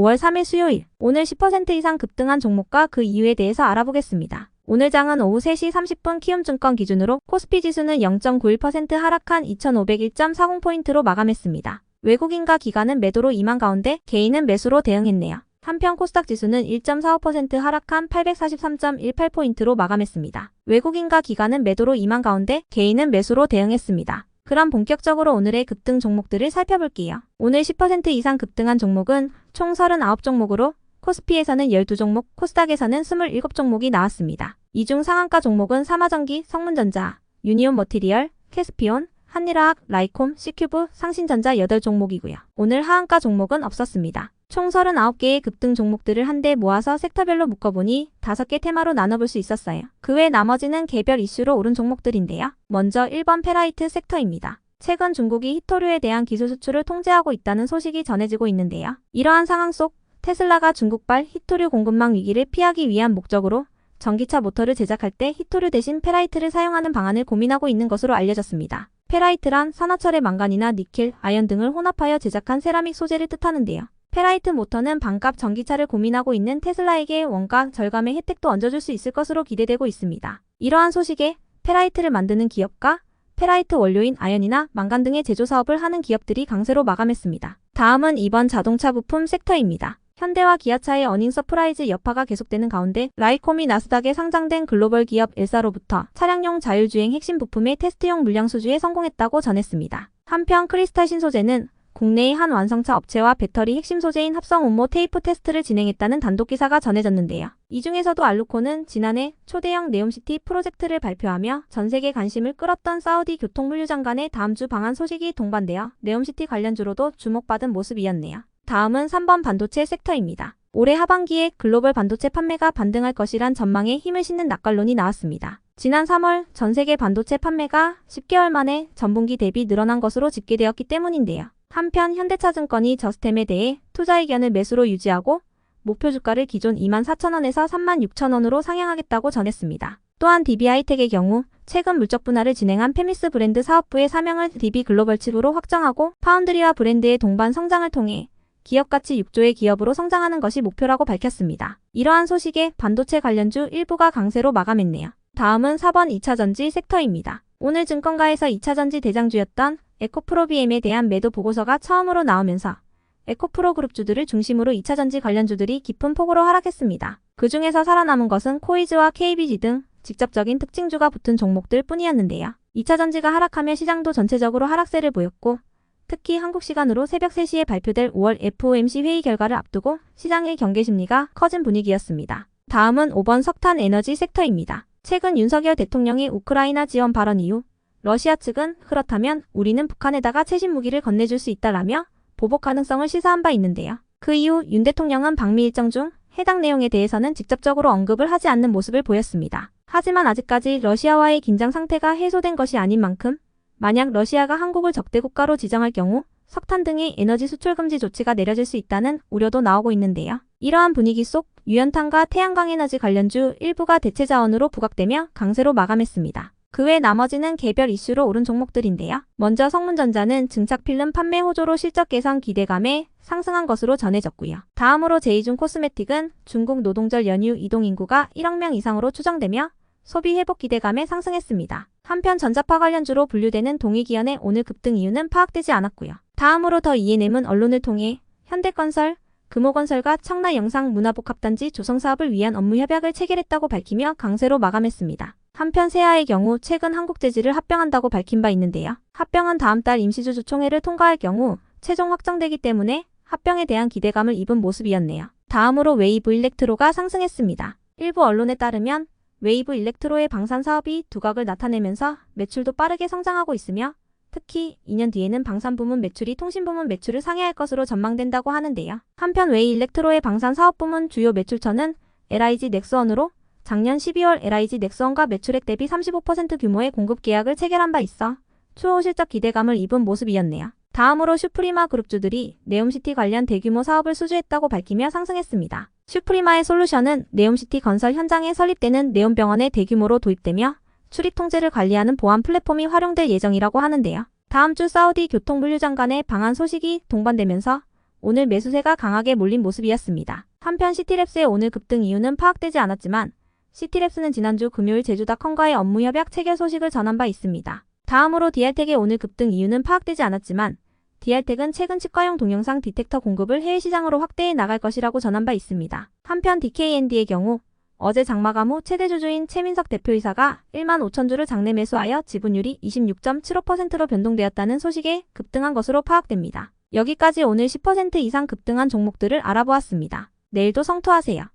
5월 3일 수요일 오늘 10% 이상 급등한 종목과 그 이유에 대해서 알아보겠습니다. 오늘 장은 오후 3시 30분 키움증권 기준으로 코스피 지수는 0.91% 하락한 2501.40포인트로 마감했습니다. 외국인과 기관은 매도로 임한 가운데 개인은 매수로 대응했네요. 한편 코스닥 지수는 1.45% 하락한 843.18포인트로 마감했습니다. 외국인과 기관은 매도로 임한 가운데 개인은 매수로 대응했습니다. 그럼 본격적으로 오늘의 급등 종목들을 살펴볼게요. 오늘 10% 이상 급등한 종목은 총 39종목으로 코스피에서는 12종목, 코스닥에서는 27종목이 나왔습니다. 이중 상한가 종목은 삼화전기, 성문전자, 유니온 머티리얼, 캐스피온, 한일화학, 라이콤, C큐브, 상신전자 8종목이고요. 오늘 하한가 종목은 없었습니다. 총 39개의 급등 종목들을 한데 모아서 섹터별로 묶어보니 5개 테마로 나눠볼 수 있었어요. 그 외 나머지는 개별 이슈로 오른 종목들인데요. 먼저 1번 페라이트 섹터입니다. 최근 중국이 히토류에 대한 기술 수출을 통제하고 있다는 소식이 전해지고 있는데요. 이러한 상황 속 테슬라가 중국발 히토류 공급망 위기를 피하기 위한 목적으로 전기차 모터를 제작할 때 히토류 대신 페라이트를 사용하는 방안을 고민하고 있는 것으로 알려졌습니다. 페라이트란 산화철의 망간이나 니켈, 아연 등을 혼합하여 제작한 세라믹 소재를 뜻하는데요. 페라이트 모터는 반값 전기차를 고민하고 있는 테슬라에게 원가 절감의 혜택도 얹어줄 수 있을 것으로 기대되고 있습니다. 이러한 소식에 페라이트를 만드는 기업과 페라이트 원료인 아연이나 망간 등의 제조 사업을 하는 기업들이 강세로 마감했습니다. 다음은 이번 자동차 부품 섹터입니다. 현대와 기아차의 어닝 서프라이즈 여파가 계속되는 가운데 라이콤이 나스닥에 상장된 글로벌 기업 엘사로부터 차량용 자율주행 핵심 부품의 테스트용 물량 수주에 성공했다고 전했습니다. 한편 크리스탈 신소재는 국내의 한 완성차 업체와 배터리 핵심 소재인 합성 온모 테이프 테스트를 진행했다는 단독 기사가 전해졌는데요. 이 중에서도 알루코는 지난해 초대형 네옴시티 프로젝트를 발표하며 전 세계 관심을 끌었던 사우디 교통물류 장관의 다음 주 방한 소식이 동반되어 네옴시티 관련주로도 주목받은 모습이었네요. 다음은 3번 반도체 섹터입니다. 올해 하반기에 글로벌 반도체 판매가 반등할 것이란 전망에 힘을 싣는 낙관론이 나왔습니다. 지난 3월 전 세계 반도체 판매가 10개월 만에 전분기 대비 늘어난 것으로 집계되었기 때문인데요. 한편 현대차증권이 저스템에 대해 투자 의견을 매수로 유지하고 목표 주가를 기존 24,000원에서 36,000원으로 상향하겠다고 전했습니다. 또한 DB하이텍의 경우 최근 물적 분할을 진행한 페미스 브랜드 사업부의 사명을 DB 글로벌 칩으로 확정하고 파운드리와 브랜드의 동반 성장을 통해 기업 가치 6조의 기업으로 성장하는 것이 목표라고 밝혔습니다. 이러한 소식에 반도체 관련주 일부가 강세로 마감했네요. 다음은 4번 2차전지 섹터입니다. 오늘 증권가에서 2차전지 대장주였던 에코프로비엠에 대한 매도 보고서가 처음으로 나오면서 에코프로 그룹주들을 중심으로 2차전지 관련주들이 깊은 폭으로 하락했습니다. 그 중에서 살아남은 것은 코이즈와 KBG 등 직접적인 특징주가 붙은 종목들 뿐이었는데요. 2차전지가 하락하며 시장도 전체적으로 하락세를 보였고 특히 한국 시간으로 새벽 3시에 발표될 5월 FOMC 회의 결과를 앞두고 시장의 경계 심리가 커진 분위기였습니다. 다음은 5번 석탄 에너지 섹터입니다. 최근 윤석열 대통령의 우크라이나 지원 발언 이후 러시아 측은 그렇다면 우리는 북한에다가 최신 무기를 건네줄 수 있다라며 보복 가능성을 시사한 바 있는데요. 그 이후 윤 대통령은 방미 일정 중 해당 내용에 대해서는 직접적으로 언급을 하지 않는 모습을 보였습니다. 하지만 아직까지 러시아와의 긴장 상태가 해소된 것이 아닌 만큼 만약 러시아가 한국을 적대 국가로 지정할 경우 석탄 등의 에너지 수출 금지 조치가 내려질 수 있다는 우려도 나오고 있는데요. 이러한 분위기 속 유연탄과 태양광 에너지 관련주 일부가 대체 자원으로 부각되며 강세로 마감했습니다. 그 외 나머지는 개별 이슈로 오른 종목들인데요. 먼저 성문전자는 증착 필름 판매 호조로 실적 개선 기대감에 상승한 것으로 전해졌고요. 다음으로 제이준 코스메틱은 중국 노동절 연휴 이동 인구가 1억 명 이상으로 추정되며 소비 회복 기대감에 상승했습니다. 한편 전자파 관련주로 분류되는 동익이연의 오늘 급등 이유는 파악되지 않았고요. 다음으로 더 이해냄은 언론을 통해 현대건설, 금호건설과 청라 영상 문화복합단지 조성 사업을 위한 업무 협약을 체결했다고 밝히며 강세로 마감했습니다. 한편 세아의 경우 최근 한국재질을 합병한다고 밝힌 바 있는데요. 합병은 다음 달 임시주 주 총회를 통과할 경우 최종 확정되기 때문에 합병에 대한 기대감을 입은 모습이었네요. 다음으로 웨이브 일렉트로가 상승했습니다. 일부 언론에 따르면 웨이브 일렉트로의 방산 사업이 두각을 나타내면서 매출도 빠르게 성장하고 있으며 특히 2년 뒤에는 방산 부문 매출이 통신 부문 매출을 상회할 것으로 전망된다고 하는데요. 한편 웨이 일렉트로의 방산 사업 부문 주요 매출처는 LIG 넥스원으로 작년 12월 LIG 넥스원과 매출액 대비 35% 규모의 공급 계약을 체결한 바 있어 추후 실적 기대감을 입은 모습이었네요. 다음으로 슈프리마 그룹주들이 네옴시티 관련 대규모 사업을 수주했다고 밝히며 상승했습니다. 슈프리마의 솔루션은 네옴시티 건설 현장에 설립되는 네옴병원에 대규모로 도입되며 출입 통제를 관리하는 보안 플랫폼이 활용될 예정이라고 하는데요. 다음 주 사우디 교통물류 장관의 방한 소식이 동반되면서 오늘 매수세가 강하게 몰린 모습이었습니다. 한편 시티랩스의 오늘 급등 이유는 파악되지 않았지만 시티랩스는 지난주 금요일 제주닷컴과의 업무 협약 체결 소식을 전한 바 있습니다. 다음으로 디알텍의 오늘 급등 이유는 파악되지 않았지만 디알텍은 최근 치과용 동영상 디텍터 공급을 해외 시장으로 확대해 나갈 것이라고 전한 바 있습니다. 한편 DKND의 경우 어제 장마감 후 최대 주주인 최민석 대표이사가 1만 5천 주를 장내 매수하여 지분율이 26.75%로 변동되었다는 소식에 급등한 것으로 파악됩니다. 여기까지 오늘 10% 이상 급등한 종목들을 알아보았습니다. 내일도 성투하세요.